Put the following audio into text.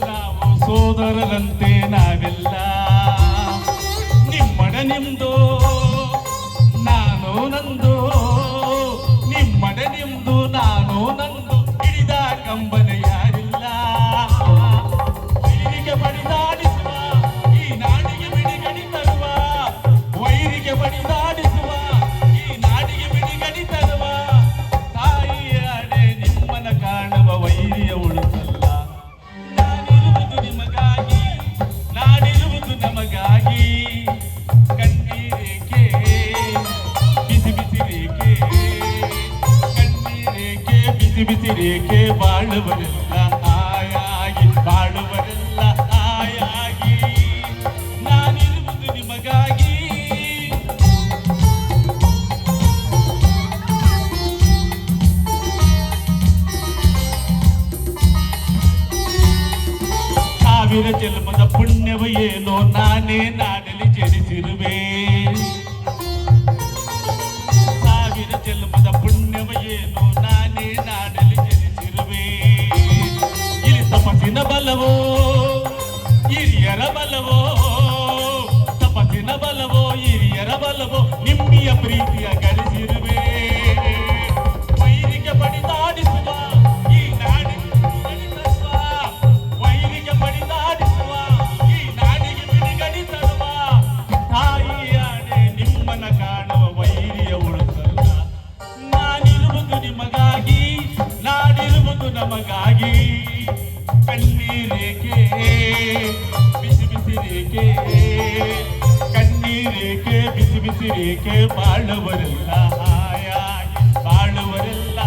ನಾವು ಸೋದರರಂತೆ ನಾವೆಲ್ಲ ನಿಮ್ಮಡ ನಿಮ್ದು ನಾನು ನಂದು ನಿಮ್ಮಡ ನಿಮ್ದು ನಾನು ನಂದು ಹಿಡಿದ ಕಂಬನಿ ಬಿಸಿ ಬಿಸಿ ರೇಖೆ ಬಾಳುವರೆಲ್ಲ ಆಯಾಗಿ ಬಾಳುವರೆಲ್ಲ ಆಯಾಗಿ ನಾನಿರುವುದು ನಿಮಗಾಗಿ ಸಾವಿರ ಜನ್ಮದ ಪುಣ್ಯವ ಏನೋ ಬಲವೋ, ಹಿರಿಯರ ಬಲವೋ, ತಪಸ್ಸಿನ ಬಲವೋ, ಹಿರಿಯರ ಬಲವೋ, ನಿಮ್ಮಿಯ ಪ್ರೀತಿಯ ಗಳಿಸಿರುವೆ. ವೈರಿಗೆ ಪಡಿತಾಡಿಸುವ ಈ ನಾಡಿಗೆ ಬಿಡಿಗಡಿಸುವ ವೈರಿಗೆ ಪಡಿತಾಡಿಸುವ ಈ ನಾಡಿಗೆ ಬಿಡಿಗಡಿ ತರುವ ತಾಯಿಯಾಡೆ ನಿಮ್ಮನ ಕಾಣುವ ವೈರಿಯ ಉಳುತ್ತಲ್ಲ ನಾನಿರುವುದು ನಿಮಗಾಗಿ ನಾಡಿರುವುದು ನಮಗಾಗಿ. ಬಿಸಿರೇಕೆ ಕಣ್ಣೀರೇಕೆ ಬಿಸಿ ಬಿಸಿರೇಕೆ ಬಾಳುವರೆಲ್ಲ ಹಾಯಾಗಿ ಬಾಳುವರೆಲ್ಲ